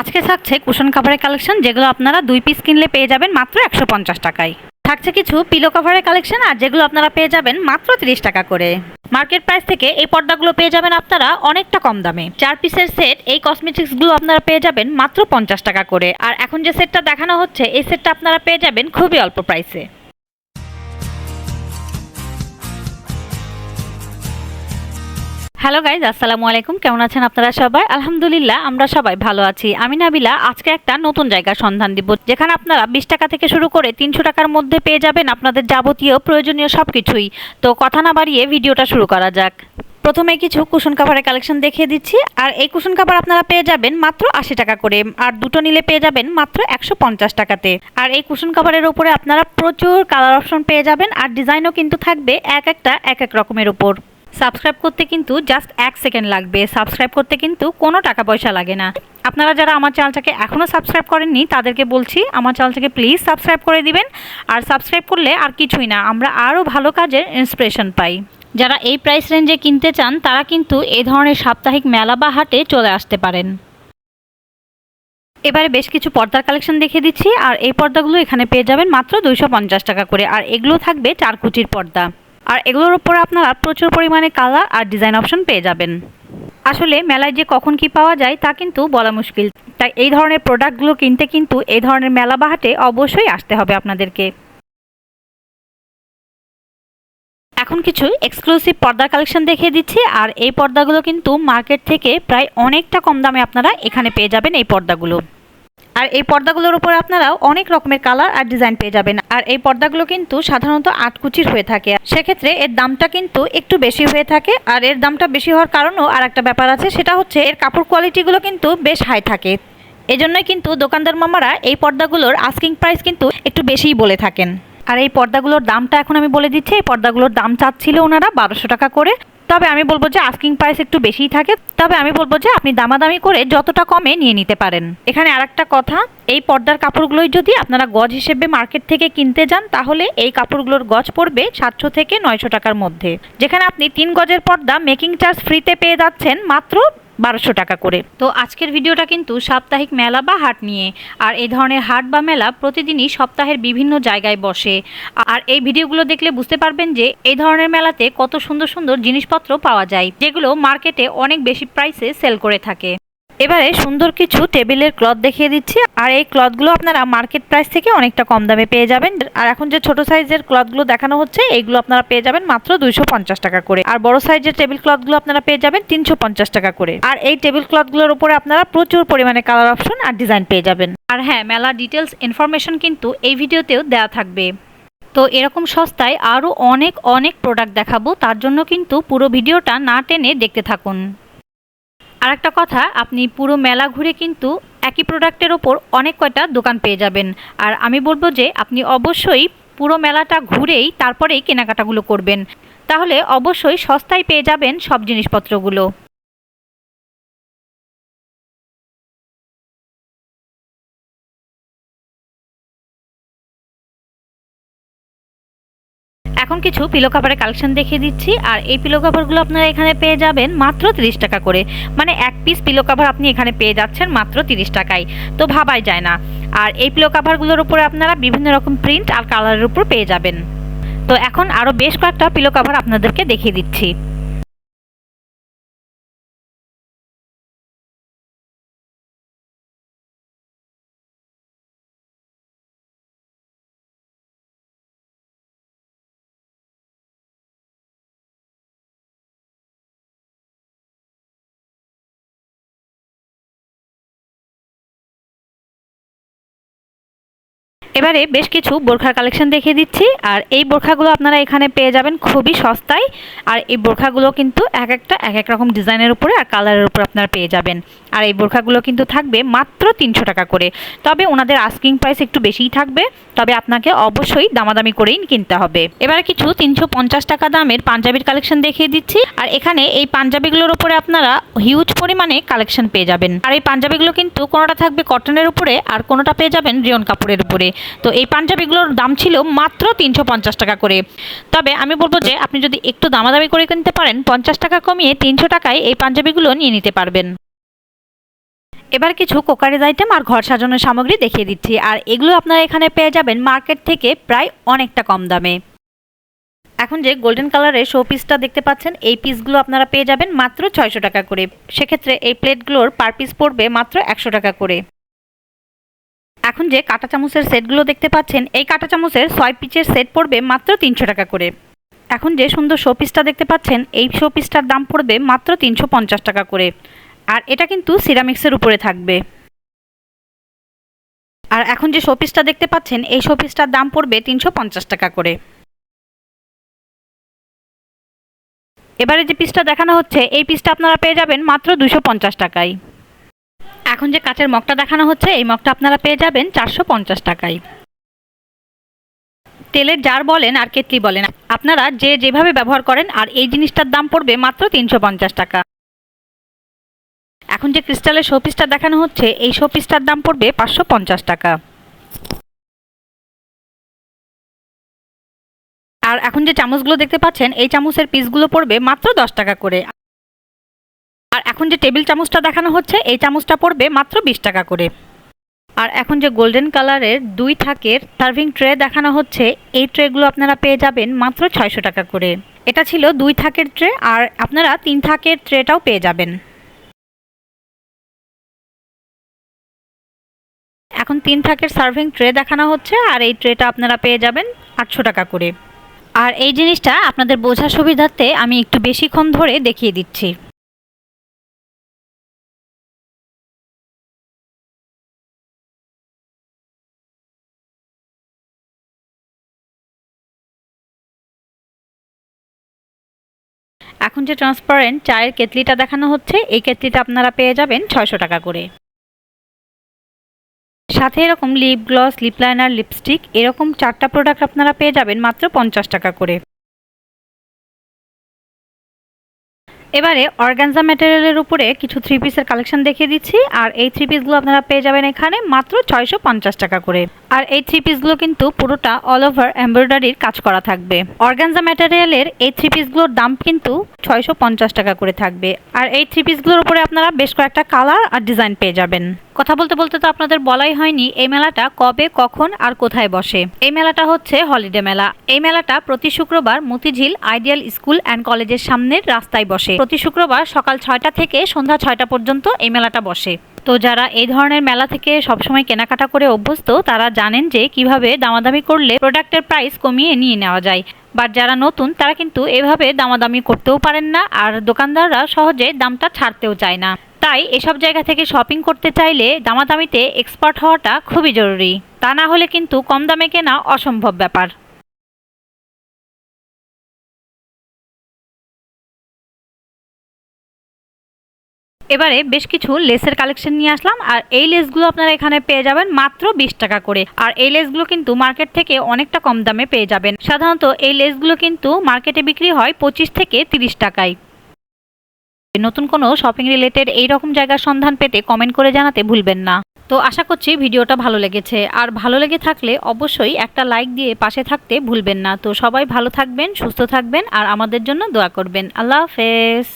আজকে থাকছে cushion কাভারের collection, যেগুলো আপনারা দুই পিস কিনলে পেয়ে যাবেন মাত্র একশো পঞ্চাশ টাকায়। থাকছে কিছু পিলো কভারের কালেকশন, আর যেগুলো আপনারা পেয়ে যাবেন মাত্র তিরিশ টাকা করে। মার্কেট প্রাইস থেকে এই পর্দাগুলো পেয়ে যাবেন আপনারা অনেকটা কম দামে। চার পিসের সেট এই কসমেটিক্সগুলো আপনারা পেয়ে যাবেন মাত্র পঞ্চাশ টাকা করে। আর এখন যে সেটটা দেখানো হচ্ছে, এই সেটটা আপনারা পেয়ে যাবেন খুবই অল্প প্রাইসে হ্যালো গাইজ আসসালামু আলাইকুম। কেমন আছেন আপনারা সবাই? আলহামদুলিল্লাহ, আমরা সবাই ভালো আছি। আমি নাবিলা, আজকে একটা নতুন জায়গার সন্ধান দিব, যেখানে আপনারা বিশ টাকা থেকে শুরু করে তিনশো টাকার মধ্যে পেয়ে যাবেন আপনাদের যাবতীয় প্রয়োজনীয় সব কিছুই তো কথা না বাড়িয়ে ভিডিওটা শুরু করা যাক। প্রথমে কিছু কুশন কাভারের কালেকশন দেখিয়ে দিচ্ছি। আর এই কুশন কাভার আপনারা পেয়ে যাবেন মাত্র আশি টাকা করে। আর দুটো নিলে পেয়ে যাবেন মাত্র একশো পঞ্চাশ টাকাতে। আর এই কুশন কাভারের উপরে আপনারা প্রচুর কালার অপশন পেয়ে যাবেন। আর ডিজাইনও কিন্তু থাকবে এক একটা, এক এক রকমের উপর। সাবস্ক্রাইব করতে কিন্তু জাস্ট এক সেকেন্ড লাগবে। সাবস্ক্রাইব করতে কিন্তু কোনো টাকা পয়সা লাগে না। আপনারা যারা আমার চ্যানেলটাকে এখনও সাবস্ক্রাইব করেননি, তাদেরকে বলছি, আমার চ্যানেলটাকে প্লিজ সাবস্ক্রাইব করে দিবেন। আর সাবস্ক্রাইব করলে আর কিছুই না, আমরা আরও ভালো কাজের ইন্সপিরেশন পাই। যারা এই প্রাইস রেঞ্জে কিনতে চান, তারা কিন্তু এই ধরনের সাপ্তাহিক মেলা বা হাটে চলে আসতে পারেন। এবারে বেশ কিছু পর্দার কালেকশন দেখিয়ে দিচ্ছি, আর এই পর্দাগুলো এখানে পেয়ে যাবেন মাত্র দুইশো পঞ্চাশ টাকা করে। আর এগুলো থাকবে চারকুচির পর্দা। আর এগুলোর উপর আপনারা প্রচুর পরিমাণে কালার আর ডিজাইন অপশন পেয়ে যাবেন। আসলে মেলায় যে কখন কি পাওয়া যায় তা কিন্তু বলা মুশকিল। তাই এই ধরনের প্রোডাক্টগুলো কিনতে কিন্তু এই ধরনের মেলা বা হাটে অবশ্যই আসতে হবে আপনাদেরকে। এখন কিছু এক্সক্লুসিভ পর্দার কালেকশন দেখিয়ে দিচ্ছি, আর এই পর্দাগুলো কিন্তু মার্কেট থেকে প্রায় অনেকটা কম দামে আপনারা এখানে পেয়ে যাবেন এই পর্দাগুলো। আর এই পর্দাগুলোর উপর আপনারা অনেক রকমের কালার আর ডিজাইন পেয়ে যাবেন। আর এই পর্দাগুলো কিন্তু সাধারণত আটকুচির হয়ে থাকে। সেক্ষেত্রে এর দামটা কিন্তু একটু বেশি হয়ে থাকে। আর এর দামটা বেশি হওয়ার কারণও আর একটা ব্যাপার আছে, সেটা হচ্ছে এর কাপড় কোয়ালিটিগুলো কিন্তু বেশ হাই থাকে। এজন্যই কিন্তু দোকানদার মামারা এই পর্দাগুলোর আস্কিং প্রাইস কিন্তু একটু বেশিই বলে থাকেন। আর এই পর্দাগুলোর দামটা এখন আমি বলে দিচ্ছি, এই পর্দাগুলোর দাম চাচ্ছিল ওনারা বারোশো টাকা করে। তবে আমি বলব যে আস্কিং প্রাইস একটু বেশিই থাকে। তবে আমি বলব যে আপনি দামাদামি করে যতটা কমে নিয়ে নিতে পারেন। এখানে আরেকটা কথা, এই পর্দার কাপড়গুলোই যদি আপনারা গজ হিসেবে মার্কেট থেকে কিনতে যান, তাহলে এই কাপড়গুলোর গজ পড়বে সাতশো থেকে নয়শো টাকার মধ্যে। যেখানে আপনি তিন গজের পর্দা মেকিং চার্জ ফ্রিতে পেয়ে যাচ্ছেন মাত্র বারোশো টাকা করে। তো আজকের ভিডিওটা কিন্তু সাপ্তাহিক মেলা বা হাট নিয়ে। আর এই ধরনের হাট বা মেলা প্রতিদিনই সপ্তাহের বিভিন্ন জায়গায় বসে। আর এই ভিডিওগুলো দেখলে বুঝতে পারবেন যে এই ধরনের মেলাতে কত সুন্দর সুন্দর জিনিসপত্র পাওয়া যায়, যেগুলো মার্কেটে অনেক বেশি প্রাইসে সেল করে থাকে। এবারে সুন্দর কিছু টেবিলের ক্লথ দেখিয়ে দিচ্ছি। আর এই ক্লথগুলো আপনারা মার্কেট প্রাইস থেকে অনেকটা কম দামে পেয়ে যাবেন। আর এখন যে ছোট সাইজের ক্লথগুলো দেখানো হচ্ছে, এইগুলো আপনারা পেয়ে যাবেন মাত্র দুইশো পঞ্চাশ টাকা করে। আর বড় সাইজের টেবিল ক্লথগুলো আপনারা পেয়ে যাবেন তিনশো পঞ্চাশ টাকা করে। আর এই টেবিল ক্লথগুলোর উপরে আপনারা প্রচুর পরিমাণে কালার অপশন আর ডিজাইন পেয়ে যাবেন। আর হ্যাঁ মেলা ডিটেলস ইনফরমেশন কিন্তু এই ভিডিওতেও দেওয়া থাকবে। তো এরকম সস্তায় আরও অনেক অনেক প্রোডাক্ট দেখাবো, তার জন্য কিন্তু পুরো ভিডিওটা না টেনে দেখতে থাকুন। আরেকটা কথা, আপনি পুরো মেলা ঘুরে কিন্তু একই প্রোডাক্টের ওপর অনেক কয়টা দোকান পেয়ে যাবেন। আর আমি বলব যে, আপনি অবশ্যই পুরো মেলাটা ঘুরেই তারপরেই কেনাকাটাগুলো করবেন। তাহলে অবশ্যই সস্তায় পেয়ে যাবেন সব জিনিসপত্রগুলো। এখন কিছু পিলো কাভারের কালেকশন দেখিয়ে দিচ্ছি, আর এই পিলো কাভারগুলো আপনারা এখানে পেয়ে যাবেন মাত্র তিরিশ টাকা করে। মানে এক পিস পিলো কাভার আপনি এখানে পেয়ে যাচ্ছেন মাত্র তিরিশ টাকায়। তো ভাবাই যায় না। আর এই পিলো কাভারগুলোর উপরে আপনারা বিভিন্ন রকম প্রিন্ট আর কালারের উপর পেয়ে যাবেন। তো এখন আরও বেশ কয়েকটা পিলো কাভার আপনাদেরকে দেখিয়ে দিচ্ছি। এবারে বেশ কিছু বোরখার কালেকশন দেখিয়ে দিচ্ছি, আর এই বোরখাগুলো আপনারা এখানে পেয়ে যাবেন খুবই সস্তায়, আর এই বোরখাগুলো কিন্তু এক একটা, এক এক রকম ডিজাইনের উপরে আর কালারের উপরে আপনারা পেয়ে যাবেন। আর এই বোরখাগুলো কিন্তু থাকবে মাত্র তিনশো টাকা করে। তবে ওনাদের আস্কিং প্রাইস একটু বেশিই থাকবে, তবে আপনাকে অবশ্যই দামাদামি করেই কিনতে হবে। এবারে কিছু তিনশো পঞ্চাশ টাকা দামের পাঞ্জাবির কালেকশন দেখিয়ে দিচ্ছি, আর এখানে এই পাঞ্জাবিগুলোর উপরে আপনারা হিউজ পরিমাণে কালেকশন পেয়ে যাবেন। আর এই পাঞ্জাবিগুলো কিন্তু কোনোটা থাকবে কটনের উপরে, আর কোনোটা পেয়ে যাবেন রিয়ন কাপড়ের উপরে। তো এই পাঞ্জাবিগুলোর দাম ছিল মাত্র তিনশো পঞ্চাশ টাকা করে। তবে আমি বলব যে, আপনি যদি একটু দামাদামি করে কিনতে পারেন, পঞ্চাশ টাকা কমিয়ে তিনশো টাকায় এই পাঞ্জাবিগুলো নিয়ে নিতে পারবেন। এবার কিছু কোকারিজ আইটেম আর ঘর সাজানোর সামগ্রী দেখিয়ে দিচ্ছি। আর এগুলো আপনারা এখানে পেয়ে যাবেন মার্কেট থেকে প্রায় অনেকটা কম দামে। এখন যে গোল্ডেন কালারের শো পিসটা দেখতে পাচ্ছেন, এই পিসগুলো আপনারা পেয়ে যাবেন মাত্র ছয়শো টাকা করে। সেক্ষেত্রে এই প্লেটগুলোর পার পিস পড়বে মাত্র একশো টাকা করে। এখন যে কাঁটা চামচের সেটগুলো দেখতে পাচ্ছেন, এই কাঁটা চামচের ছয় পিচের সেট পড়বে মাত্র তিনশো টাকা করে। এখন যে সুন্দর শো পিসটা দেখতে পাচ্ছেন, এই শো পিসটার দাম পড়বে মাত্র তিনশো পঞ্চাশ টাকা করে। আর এটা কিন্তু সিরামিক্সের উপরে থাকবে। আর এখন যে শোপিসটা দেখতে পাচ্ছেন, এই শোপিসটার দাম পড়বে তিনশো পঞ্চাশ টাকা করে। এবারে যে পিসটা দেখানো হচ্ছে, এই পিসটা আপনারা পেয়ে যাবেন মাত্র দুশো পঞ্চাশ টাকায়। এখন যে কাচের মগটা দেখানো হচ্ছে, এই মগটা আপনারা পেয়ে যাবেন চারশো পঞ্চাশ টাকায়। তেলের জার বলেন আর কেতলি বলেন, আপনারা যে যেভাবে ব্যবহার করেন, আর এই জিনিসটার দাম পড়বে মাত্র তিনশো পঞ্চাশ টাকা। এখন যে ক্রিস্টালের শোপিসটা দেখানো হচ্ছে, এই শোপিসটার দাম পড়বে পাঁচশো পঞ্চাশ টাকা। আর এখন যে চামচগুলো দেখতে পাচ্ছেন, এই চামচের পিসগুলো পড়বে মাত্র দশ টাকা করে। এখন যে টেবিল চামচটা দেখানো হচ্ছে, এই চামচটা পড়বে মাত্র বিশ টাকা করে। আর এখন যে গোল্ডেন কালারের দুই থাকের সার্ভিং ট্রে দেখানো হচ্ছে, এই ট্রেগুলো আপনারা পেয়ে যাবেন মাত্র ছয়শো টাকা করে। এটা ছিল দুই থাকের ট্রে, আর আপনারা তিন থাকের ট্রেটাও পেয়ে যাবেন। এখন তিন থাকের সার্ভিং ট্রে দেখানো হচ্ছে, আর এই ট্রেটা আপনারা পেয়ে যাবেন আটশো টাকা করে। আর এই জিনিসটা আপনাদের বোঝার সুবিধার্থে আমি একটু বেশিক্ষণ ধরে দেখিয়ে দিচ্ছি। এখন যে ট্রান্সপারেন্ট চায়ের কেতলিটা দেখানো হচ্ছে, এই কেতলিটা আপনারা পেয়ে যাবেন ছয়শো টাকা করে। সাথে এরকম lip gloss lip liner lipstick এরকম চারটা প্রোডাক্ট আপনারা পেয়ে যাবেন মাত্র পঞ্চাশ টাকা করে। এবারে অর্গানজা ম্যাটেরিয়ালের উপরে কিছু থ্রি পিসের কালেকশন দেখিয়ে দিচ্ছি। আর এই থ্রি পিসগুলো আপনারা পেয়ে যাবেন এখানে মাত্র ছয়শো পঞ্চাশ টাকা করে। আর এই থ্রি পিসগুলো কিন্তু পুরোটা অল ওভার এমব্রয়ডারির কাজ করা থাকবে। অর্গানজা ম্যাটেরিয়ালের এই থ্রি পিসগুলোর দাম কিন্তু ছয়শো পঞ্চাশ টাকা করে থাকবে। আর এই থ্রি পিসগুলোর উপরে আপনারা বেশ কয়েকটা কালার আর ডিজাইন পেয়ে যাবেন। কথা বলতে বলতে তো আপনাদের বলাই হয়নি এই মেলাটা কবে, কখন আর কোথায় বসে। এই মেলাটা হচ্ছে হলিডে মেলা। এই মেলাটা প্রতি শুক্রবার মতিঝিল আইডিয়াল স্কুল অ্যান্ড কলেজের সামনের রাস্তায় বসে। প্রতি শুক্রবার সকাল ছয়টা থেকে সন্ধ্যা ছয়টা পর্যন্ত এই মেলাটা বসে। তো যারা এই ধরনের মেলা থেকে সবসময় কেনাকাটা করে অভ্যস্ত, তারা জানেন যে কীভাবে দামাদামি করলে প্রোডাক্টের প্রাইস কমিয়ে নিয়ে নেওয়া যায়। বাট যারা নতুন, তারা কিন্তু এভাবে দামাদামি করতেও পারেন না, আর দোকানদাররা সহজে দামটা ছাড়তেও চায় না। তাই এসব জায়গা থেকে শপিং করতে চাইলে দামাদামিতে এক্সপার্ট হওয়াটা খুবই জরুরি। তা না হলে কিন্তু কম দামে কেনা অসম্ভব ব্যাপার। এবারে বেশ কিছু লেসের কালেকশন নিয়ে আসলাম আর এই লেসগুলো আপনারা এখানে পেয়ে যাবেন মাত্র বিশ টাকা করে। আর এই লেসগুলো কিন্তু মার্কেট থেকে অনেকটা কম দামে পেয়ে যাবেন। সাধারণত এই লেসগুলো কিন্তু মার্কেটে বিক্রি হয় পঁচিশ থেকে তিরিশ টাকায়। নতুন কোনো শপিং রিলেটেড এই রকম জায়গার সন্ধান পেতে কমেন্ট করে জানাতে ভুলবেন না। তো আশা করছি ভিডিওটা ভালো লেগেছে। আর ভালো লেগে থাকলে অবশ্যই একটা লাইক দিয়ে পাশে থাকতে ভুলবেন না। তো সবাই ভালো থাকবেন, সুস্থ থাকবেন, আর আমাদের জন্য দোয়া করবেন। আল্লাহ হাফেজ।